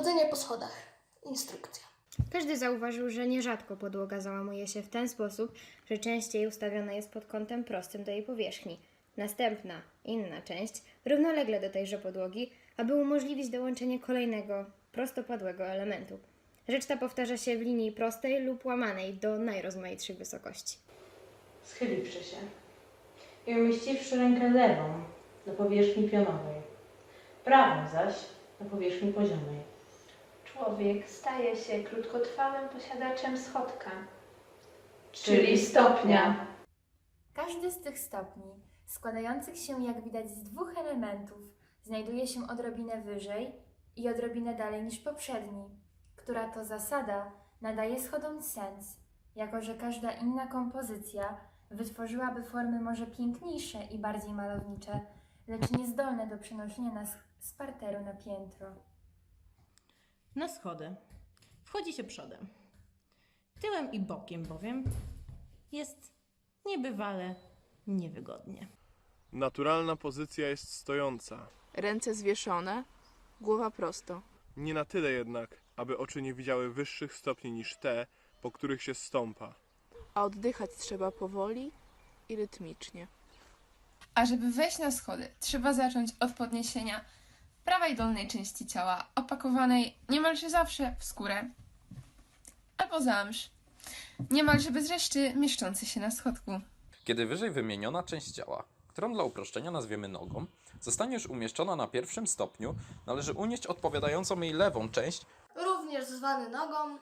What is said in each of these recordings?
Chodzenie po schodach. Instrukcja. Każdy zauważył, że nierzadko podłoga załamuje się w ten sposób, że częściej ustawiona jest pod kątem prostym do jej powierzchni. Następna, inna część, równolegle do tejże podłogi, aby umożliwić dołączenie kolejnego, prostopadłego elementu. Rzecz ta powtarza się w linii prostej lub łamanej do najrozmaitszych wysokości. Schyliwszy się i umieściwszy rękę lewą na powierzchni pionowej, prawą zaś na powierzchni poziomej. Człowiek staje się krótkotrwałym posiadaczem schodka, Czyli stopnia. Każdy z tych stopni, składających się jak widać z dwóch elementów, znajduje się odrobinę wyżej i odrobinę dalej niż poprzedni, która to zasada nadaje schodom sens, jako że każda inna kompozycja wytworzyłaby formy może piękniejsze i bardziej malownicze, lecz niezdolne do przenoszenia nas z parteru na piętro. Na schody wchodzi się przodem. Tyłem i bokiem bowiem jest niebywale niewygodnie. Naturalna pozycja jest stojąca. Ręce zwieszone, głowa prosto. Nie na tyle jednak, aby oczy nie widziały wyższych stopni niż te, po których się stąpa. A oddychać trzeba powoli i rytmicznie. A żeby wejść na schody, trzeba zacząć od podniesienia prawej dolnej części ciała, opakowanej niemalże zawsze w skórę albo zamsz, niemalże bez reszty mieszczący się na schodku. Kiedy wyżej wymieniona część ciała, którą dla uproszczenia nazwiemy nogą, zostanie już umieszczona na pierwszym stopniu, należy unieść odpowiadającą jej lewą część, Również zwany nogą.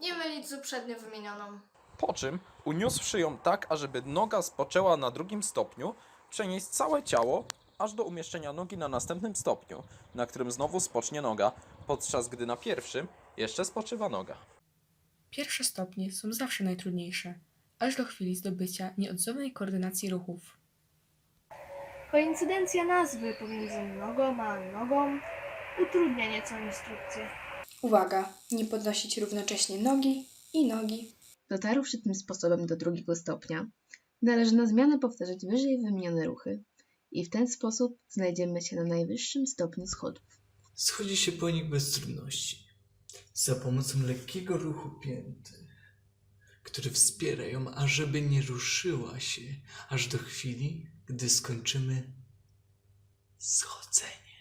Nie mylić z uprzednio wymienioną. po czym, uniósłszy ją tak, ażeby noga spoczęła na drugim stopniu, przenieść całe ciało aż do umieszczenia nogi na następnym stopniu, na którym znowu spocznie noga, podczas gdy na pierwszym jeszcze spoczywa noga. Pierwsze stopnie są zawsze najtrudniejsze, aż do chwili zdobycia nieodzownej koordynacji ruchów. Koincydencja nazwy pomiędzy nogą a nogą utrudnia nieco instrukcję. Uwaga, nie podnosić równocześnie nogi i nogi. Dotarłszy tym sposobem do drugiego stopnia, należy na zmianę powtarzać wyżej wymienione ruchy i w ten sposób znajdziemy się na najwyższym stopniu schodów. Schodzi się po nich bez trudności, za pomocą lekkiego ruchu pięty, który wspiera ją, ażeby nie ruszyła się, aż do chwili, gdy skończymy schodzenie.